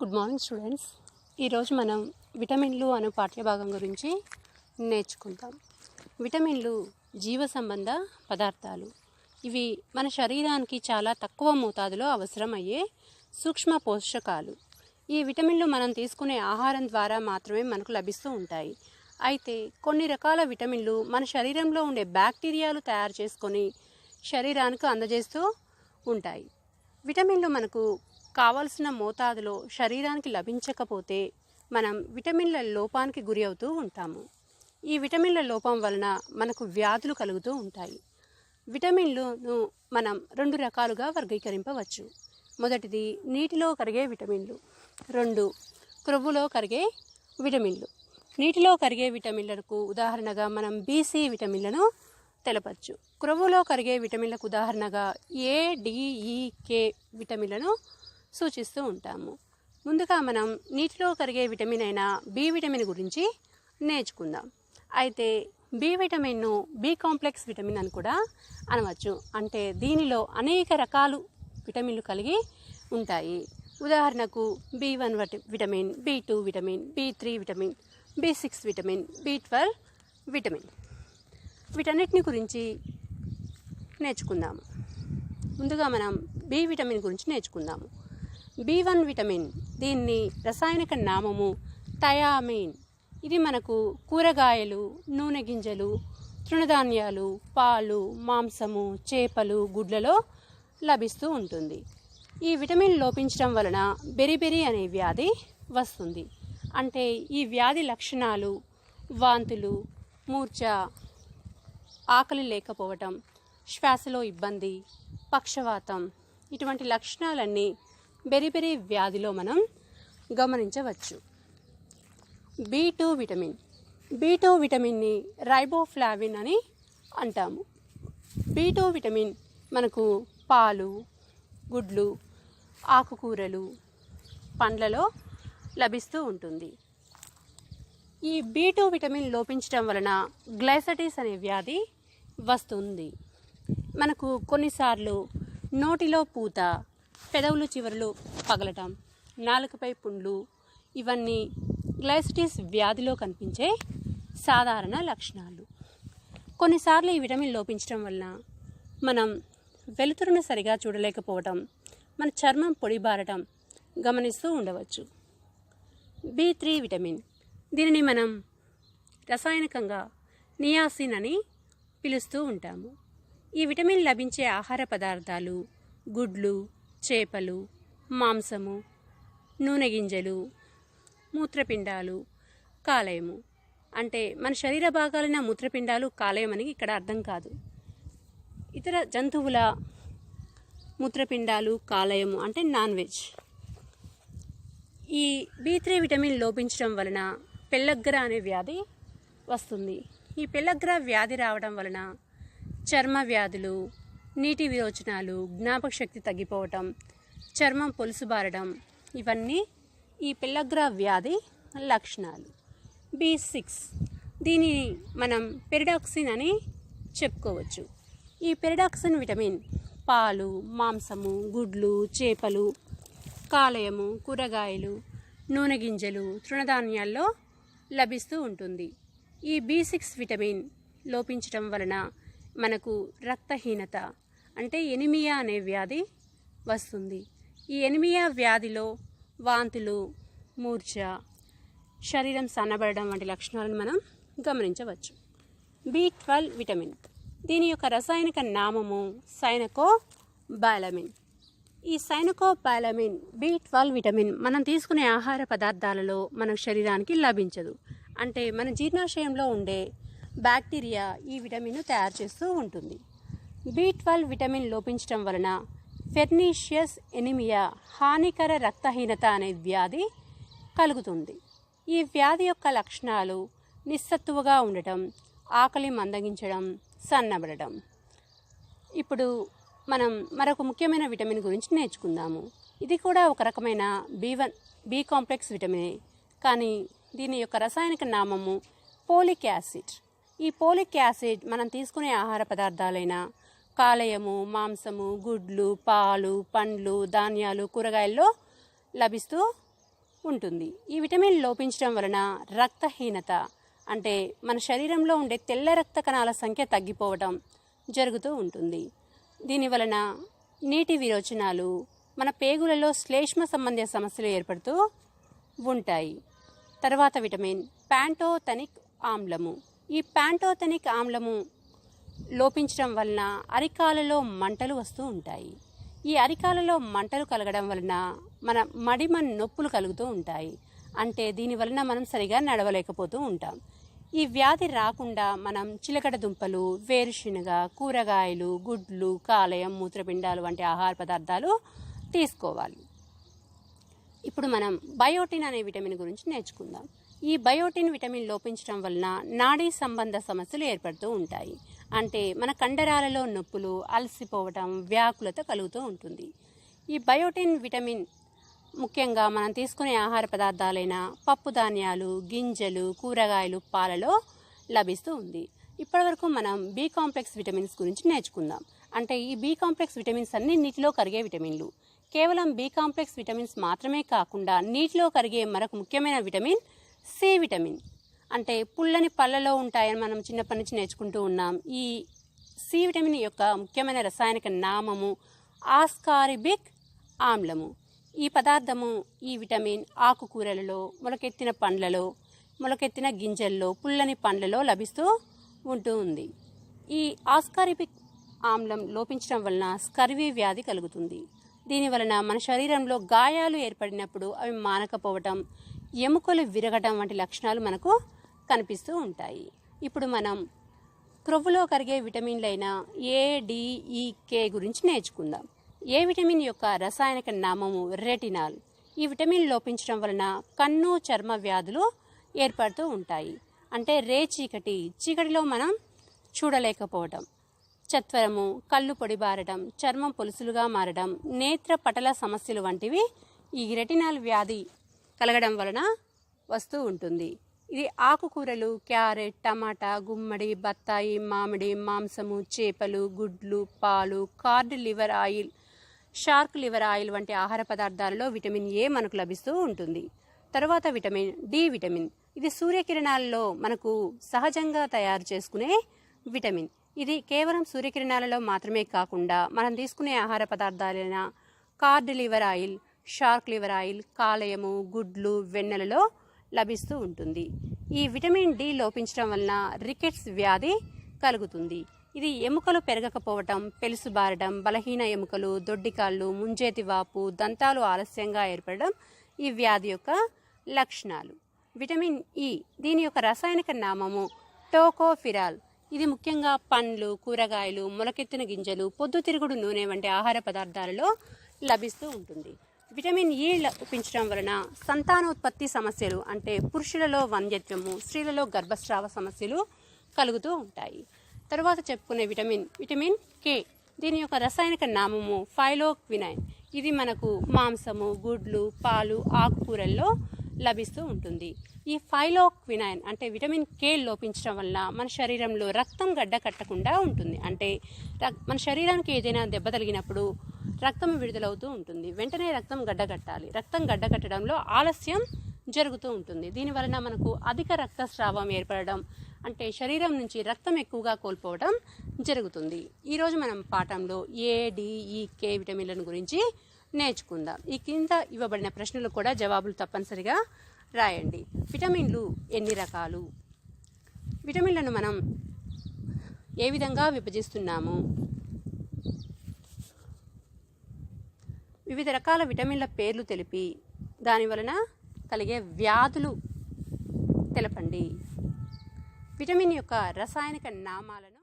Good morning students ఈరోజు మనం విటమిన్లు అనే పాఠ్యభాగం గురించి నేర్చుకుంటాం విటమిన్లు జీవ సంబంధ పదార్థాలు. ఇవి మన శరీరానికి చాలా తక్కువ మోతాదులో అవసరమయ్యే సూక్ష్మ పోషకాలు. ఈ విటమిన్లు మనం తీసుకునే ఆహారం ద్వారా మాత్రమే మనకు లభిస్తూ ఉంటాయి. అయితే కొన్ని రకాల విటమిన్లు మన శరీరంలో ఉండే బ్యాక్టీరియాలు తయారు చేసుకొని శరీరానికి అందజేస్తూ ఉంటాయి. విటమిన్లు మనకు కావలసిన మోతాదులో శరీరానికి లభించకపోతే మనం విటమిన్ల లోపానికి గురి అవుతూ ఉంటాము. ఈ విటమిన్ల లోపం వలన మనకు వ్యాధులు కలుగుతూ ఉంటాయి. విటమిన్లను మనం రెండు రకాలుగా వర్గీకరింపవచ్చు. మొదటిది నీటిలో కరిగే విటమిన్లు. రెండు క్రొవ్వులో కరిగే విటమిన్లు. నీటిలో కరిగే విటమిన్లకు ఉదాహరణగా మనం బీసీ విటమిన్లను తెలపచ్చు. క్రొవ్వులో కరిగే విటమిన్లకు ఉదాహరణగా ఏ డిఈకే విటమిన్లను సూచిస్తూ ఉంటాము. ముందుగా మనం నీటిలో కరిగే విటమిన్ అయిన బి విటమిన్ గురించి నేర్చుకుందాం. అయితే బి విటమిన్ను బి కాంప్లెక్స్ విటమిన్ అని కూడా అనవచ్చు. అంటే దీనిలో అనేక రకాలు విటమిన్లు కలిగి ఉంటాయి. ఉదాహరణకు B one vitamin B two vitamin B three vitamin B six vitamin B twelve vitamin. వీటన్నిటిని గురించి నేర్చుకుందాము. ముందుగా మనం బి విటమిన్ గురించి నేర్చుకుందాము. బి వన్ విటమిన్ దీన్ని రసాయనిక నామము థయామిన్. ఇది మనకు కూరగాయలు నూనె గింజలు తృణధాన్యాలు పాలు మాంసము చేపలు గుడ్లలో లభిస్తూ ఉంటుంది. ఈ విటమిన్ లోపించడం వలన బెరిబెరి అనే వ్యాధి వస్తుంది. అంటే ఈ వ్యాధి లక్షణాలు వాంతులు మూర్ఛ ఆకలి లేకపోవటం శ్వాసలో ఇబ్బంది పక్షవాతం ఇటువంటి లక్షణాలన్నీ బెరిబెరి వ్యాధిలో మనం గమనించవచ్చు. B two vitamin. B two విటమిన్ని riboflavin అని అంటాము. బి టూ విటమిన్ మనకు పాలు గుడ్లు ఆకుకూరలు పండ్లలో లభిస్తూ ఉంటుంది. ఈ బి టూ విటమిన్ లోపించడం వలన గ్లైసటిస్ అనే వ్యాధి వస్తుంది. మనకు కొన్నిసార్లు నోటిలో పూత పెదవులు చివరలు పగలటం నాలుకపై పుండ్లు ఇవన్నీ గ్లైసిటిస్ వ్యాధిలో కనిపించే సాధారణ లక్షణాలు. కొన్నిసార్లు ఈ విటమిన్ లోపించడం వలన మనం వెలుతురును సరిగా చూడలేకపోవటం మన చర్మం పొడిబారటం గమనిస్తూ ఉండవచ్చు. B three vitamin. దీనిని మనం రసాయనికంగా నియాసిన్ అని పిలుస్తూ ఉంటాము. ఈ విటమిన్ లభించే ఆహార పదార్థాలు గుడ్లు చేపలు మాంసము నూనె గింజలు మూత్రపిండాలు కాలేయము. అంటే మన శరీర భాగాలైన మూత్రపిండాలు కాలేయం అని ఇక్కడ అర్థం కాదు. ఇతర జంతువుల మూత్రపిండాలు కాలేయము అంటే నాన్ వెజ్ ఈ బి త్రీ విటమిన్ లోపించడం వలన పెళ్ళగ్ర అనే వ్యాధి వస్తుంది. ఈ పెళ్ళగ్ర వ్యాధి రావడం వలన చర్మ వ్యాధులు నీటి విరోచనాలు జ్ఞాపక శక్తి తగ్గిపోవటం చర్మం పొలుసుబారడం ఇవన్నీ ఈ పెళ్ళగ్ర వ్యాధి లక్షణాలు. B six. దీనిని మనం పెరిడాక్సిన్ అని చెప్పుకోవచ్చు. ఈ పెరిడాక్సిన్ విటమిన్ పాలు మాంసము గుడ్లు చేపలు కాలయము కూరగాయలు నూనె గింజలు తృణధాన్యాల్లో లభిస్తూ ఉంటుంది. ఈ బి సిక్స్ విటమిన్ లోపించటం వలన మనకు రక్తహీనత అంటే ఎనిమియా అనే వ్యాధి వస్తుంది. ఈ ఎనిమియా వ్యాధిలో వాంతులు మూర్ఛ శరీరం సన్నబడడం వంటి లక్షణాలను మనం గమనించవచ్చు. B twelve vitamin. దీని యొక్క రసాయనిక నామము సైనకో బాలమిన్ ఈ cyanocobalamin B twelve vitamin మనం తీసుకునే ఆహార పదార్థాలలో మన శరీరానికి లభించదు. అంటే మన జీర్ణాశయంలో ఉండే బ్యాక్టీరియా ఈ విటమిన్ను తయారు చేస్తూ ఉంటుంది. బి ట్వెల్వ్ విటమిన్ లోపించడం వలన ఫెర్నీషియస్ ఎనిమియా హానికర రక్తహీనత అనే వ్యాధి కలుగుతుంది. ఈ వ్యాధి యొక్క లక్షణాలు నిస్సత్తువగా ఉండటం ఆకలి మందగించడం సన్నబడటం. ఇప్పుడు మనం మరొక ముఖ్యమైన విటమిన్ గురించి నేర్చుకుందాము. ఇది కూడా ఒక రకమైన బి వన్ బి కాంప్లెక్స్ విటమినే. కానీ దీని యొక్క రసాయనిక నామము పోలిక్ యాసిడ్. ఈ పోలిక్ యాసిడ్ మనం తీసుకునే ఆహార పదార్థాలైన కాలేయము మాంసము గుడ్లు పాలు పండ్లు ధాన్యాలు కూరగాయల్లో లభిస్తూ ఉంటుంది. ఈ విటమిన్ లోపించడం వలన రక్తహీనత అంటే మన శరీరంలో ఉండే తెల్ల రక్త కణాల సంఖ్య తగ్గిపోవడం జరుగుతూ ఉంటుంది. దీని వలన నీటి విరోచనాలు మన పేగులలో శ్లేష్మ సంబంధ సమస్యలు ఏర్పడుతూ ఉంటాయి. తర్వాత విటమిన్ ప్యాంటోథనిక్ ఆమ్లము. ఈ ప్యాంటోథనిక్ ఆమ్లము లోపించడం వలన అరికాలలో మంటలు వస్తూ ఉంటాయి. ఈ అరికాలలో మంటలు కలగడం వలన మన మడిమ నొప్పులు కలుగుతూ ఉంటాయి. అంటే దీని వలన మనం సరిగా నడవలేకపోతూ ఉంటాం. ఈ వ్యాధి రాకుండా మనం చిలకడ దుంపలు వేరుశనగ కూరగాయలు గుడ్లు కాలయం మూత్రపిండాలు వంటి ఆహార పదార్థాలు తీసుకోవాలి. ఇప్పుడు మనం బయోటిన్ అనే విటమిన్ గురించి నేర్చుకుందాం. ఈ బయోటిన్ విటమిన్ లోపించడం వలన నాడీ సంబంధ సమస్యలు ఏర్పడుతూ ఉంటాయి. అంటే మన కండరాలలో నొప్పులు అలసిపోవటం వ్యాకులత కలుగుతూ ఉంటుంది. ఈ బయోటిన్ విటమిన్ ముఖ్యంగా మనం తీసుకునే ఆహార పదార్థాలైన పప్పు ధాన్యాలు గింజలు కూరగాయలు పాలలో లభిస్తూ ఉంది. ఇప్పటివరకు మనం బి కాంప్లెక్స్ విటమిన్స్ గురించి నేర్చుకుందాం. అంటే ఈ బి కాంప్లెక్స్ విటమిన్స్ అన్ని నీటిలో కరిగే విటమిన్లు. కేవలం బి కాంప్లెక్స్ విటమిన్స్ మాత్రమే కాకుండా నీటిలో కరిగే మరొక ముఖ్యమైన విటమిన్ సి విటమిన్. అంటే పుల్లని పళ్ళలో ఉంటాయని మనం చిన్నప్పటి నుంచి నేర్చుకుంటూ ఉన్నాం. ఈ సి విటమిన్ యొక్క ముఖ్యమైన రసాయనిక నామము ఆస్కారిబిక్ ఆమ్లము. ఈ పదార్థము ఈ విటమిన్ ఆకుకూరలలో మొలకెత్తిన పండ్లలో మొలకెత్తిన గింజల్లో పుల్లని పండ్లలో లభిస్తూ ఉంటూ ఉంది. ఈ ఆస్కారిబిక్ ఆమ్లం లోపించడం వలన స్కర్వీ వ్యాధి కలుగుతుంది. దీని వలన మన శరీరంలో గాయాలు ఏర్పడినప్పుడు అవి మానకపోవటం ఎముకలు విరగటం వంటి లక్షణాలు మనకు కనిపిస్తూ ఉంటాయి. ఇప్పుడు మనం క్రొవ్వులో కరిగే విటమిన్లైన ఏ డిఈ కే గురించి నేర్చుకుందాం. ఏ విటమిన్ యొక్క రసాయనిక నామము రెటినాల్. ఈ విటమిన్ లోపించడం వలన కన్ను చర్మ వ్యాధులు ఏర్పడుతూ ఉంటాయి. అంటే రే చీకటి చీకటిలో మనం చూడలేకపోవటం. చత్వరము కళ్ళు పొడిబారడం చర్మం పొలుసులుగా మారడం నేత్ర పటల సమస్యలు వంటివి ఈ రెటినాల్ వ్యాధి కలగడం వలన వస్తూ ఉంటుంది. ఇది ఆకుకూరలు క్యారెట్ టమాటా గుమ్మడి బత్తాయి మామిడి మాంసము చేపలు గుడ్లు పాలు cod liver oil shark liver oil వంటి ఆహార పదార్థాలలో విటమిన్ ఏ మనకు లభిస్తూ ఉంటుంది. తర్వాత విటమిన్ డి విటమిన్. ఇది సూర్యకిరణాలలో మనకు సహజంగా తయారు చేసుకునే విటమిన్. ఇది కేవలం సూర్యకిరణాలలో మాత్రమే కాకుండా మనం తీసుకునే ఆహార పదార్థాలైన cod liver oil shark liver oil కాలేయము గుడ్లు వెన్నెలలో లభిస్తూ ఉంటుంది. ఈ విటమిన్ డి లోపించడం వలన రికెట్స్ వ్యాధి కలుగుతుంది. ఇది ఎముకలు పెరగకపోవటం పెలుసుబారడం బలహీన ఎముకలు దొడ్డికాళ్ళు ముంజేతి వాపు దంతాలు ఆలస్యంగా ఏర్పడడం ఈ వ్యాధి యొక్క లక్షణాలు. విటమిన్ ఈ దీని యొక్క రసాయనిక నామము టోకోఫిరాల్. ఇది ముఖ్యంగా పండ్లు కూరగాయలు మొలకెత్తిన గింజలు పొద్దుతిరుగుడు నూనె వంటి ఆహార పదార్థాలలో లభిస్తూ ఉంటుంది. విటమిన్ e ఈ లోపించడం వలన సంతానోత్పత్తి సమస్యలు అంటే పురుషులలో వంధ్యత్వము స్త్రీలలో గర్భస్రావ సమస్యలు కలుగుతూ ఉంటాయి. తర్వాత చెప్పుకునే విటమిన్ విటమిన్ కే దీని యొక్క రసాయనిక నామము ఫైలోక్వినైన్. ఇది మనకు మాంసము గుడ్లు పాలు ఆకుకూరల్లో లభిస్తూ ఉంటుంది. ఈ ఫైలోక్వినైన్ అంటే విటమిన్ కే లోపించడం వల్ల మన శరీరంలో రక్తం గడ్డ కట్టకుండా ఉంటుంది. అంటే రక్- మన శరీరానికి ఏదైనా దెబ్బ తగిలినప్పుడు రక్తం విడుదలవుతూ ఉంటుంది. వెంటనే రక్తం గడ్డగట్టాలి రక్తం గడ్డకట్టడంలో ఆలస్యం జరుగుతూ ఉంటుంది. దీని వలన మనకు అధిక రక్తస్రావం ఏర్పడడం అంటే శరీరం నుంచి రక్తం ఎక్కువగా కోల్పోవడం జరుగుతుంది. ఈరోజు మనం పాఠంలో ఏ డిఈకే విటమిన్లను గురించి నేర్చుకుందాం. ఈ కింద ఇవ్వబడిన ప్రశ్నలు కూడా జవాబులు తప్పనిసరిగా రాయండి. విటమిన్లు ఎన్ని రకాలు? విటమిన్లను మనం ఏ విధంగా విభజిస్తున్నాము? వివిధ రకాల విటమిన్ల పేర్లు తెలిపి దాని వలన కలిగే వ్యాధులు తెలపండి. విటమిన్ యొక్క రసాయనిక నామాలను